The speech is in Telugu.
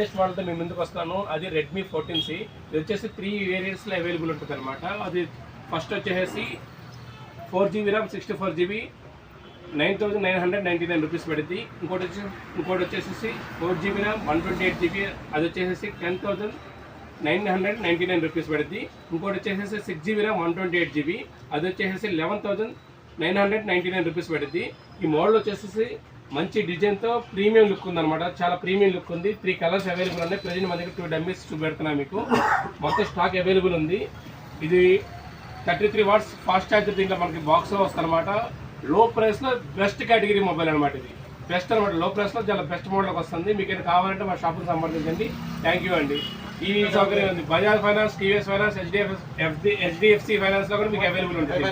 లేటెస్ట్ మోడల్తో మేము ముందుకు వస్తాను. అది రెడ్మీ ఫోర్టీన్ సి ఇది వచ్చేసి త్రీ వేరియంట్స్లో అవైలబుల్ ఉంటుంది అనమాట అది ఫస్ట్ వచ్చేసి four GB RAM sixty four GB nine thousand nine hundred ninety nine rupees పడింది ఇంకోటి వచ్చి ఇంకోటి వచ్చేసి four GB RAM one twenty eight GB అది వచ్చేసి ten thousand nine hundred ninety nine rupees పడింది ఇంకోటి వచ్చేసి six GB RAM one twenty eight GB అది వచ్చేసి eleven thousand nine hundred ninety nine rupees పడుద్ది ఈ మోడల్ వచ్చేసి మంచి డిజైన్తో ప్రీమియం లుక్ ఉందన్నమాట. చాలా ప్రీమియం లుక్ ఉంది. త్రీ కలర్స్ అవైలబుల్ ఉన్నాయి. ప్రజెంట్ మన దగ్గర టూ డమ్మీస్ చూపెడుతున్నా మీకు. మొత్తం స్టాక్ అవైలబుల్ ఉంది. ఇది thirty three watts fast charger దీంట్లో మనకి బాక్స్లో వస్తుందన్నమాట. లో ప్రైస్లో బెస్ట్ కేటగిరీ మొబైల్ అనమాట ఇది బెస్ట్ అనమాట లో ప్రైస్లో చాలా బెస్ట్ మోడల్కి వస్తుంది. మీకు ఏమైనా కావాలంటే మా షాప్కి సంప్రదించండి. థ్యాంక్ యూ అండి. ఈ సౌకర్యం ఉంది. Bajaj finance TVS finance HDF HDFC ఫైనాన్స్లో కూడా మీకు అవైలబుల్ ఉంటుంది.